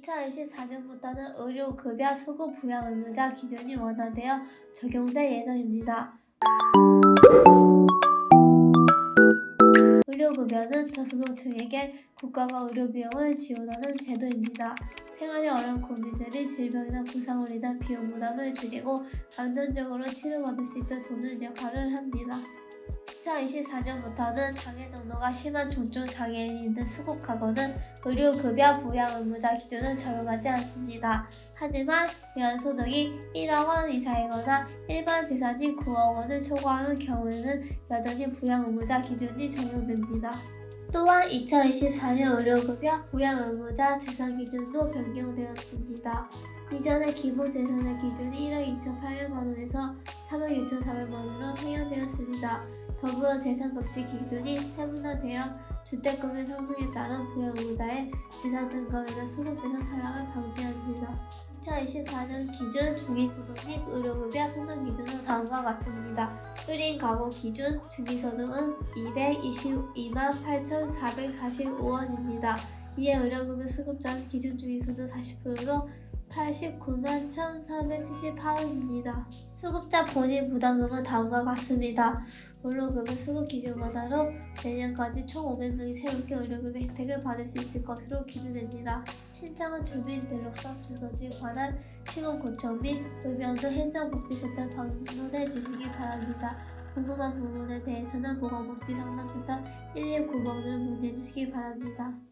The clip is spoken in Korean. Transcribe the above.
2024년부터는 의료 급여 수급 부양 의무자 기준이 완화되어 적용될 예정입니다. 의료급여는 저소득층에게 국가가 의료비용을 지원하는 제도입니다. 생활이 어려운 국민들이 질병이나 부상을 인한 비용 부담을 줄이고 안전적으로 치료받을 수 있도록 돕는 역할을 합니다. 2024년부터는 장애 정도가 심한 중증 장애인인들 수급하고는 의료급여 부양 의무자 기준은 적용하지 않습니다. 하지만 연소득이 1억 원 이상이거나 일반 재산이 9억 원을 초과하는 경우에는 여전히 부양 의무자 기준이 적용됩니다. 또한 2024년 의료급여 부양 의무자 재산 기준도 변경되었습니다. 이전에 기본 재산의 기준이 1억 2,800만 원에서 3억 6,400만 원으로 상향되었습니다. 더불어 재산급지 기준이 세분화되어 주택금의 상승에 따른 부양 의무자의 재산 증가로 수급 대상 탈락을 방지합니다. 2024년 기준 중위소득 및 의료급여 기준은 다음과 같습니다. 1인 가구 기준 중위소득은 222만 8,445원입니다. 이에 의료급여 수급자는 기준 중위소득 40%로 89만 1,378원입니다. 수급자 본인 부담금은 다음과 같습니다. 의료급여 수급 기준 완화로 내년까지 총 500명이 새롭게 의료급여 혜택을 받을 수 있을 것으로 기대됩니다. 신청은 주민등록소 주소지 관할 시공 고청 및 의병도 행정복지센터를 방문해 주시기 바랍니다. 궁금한 부분에 대해서는 보건복지상담센터 119번으로 문의해 주시기 바랍니다.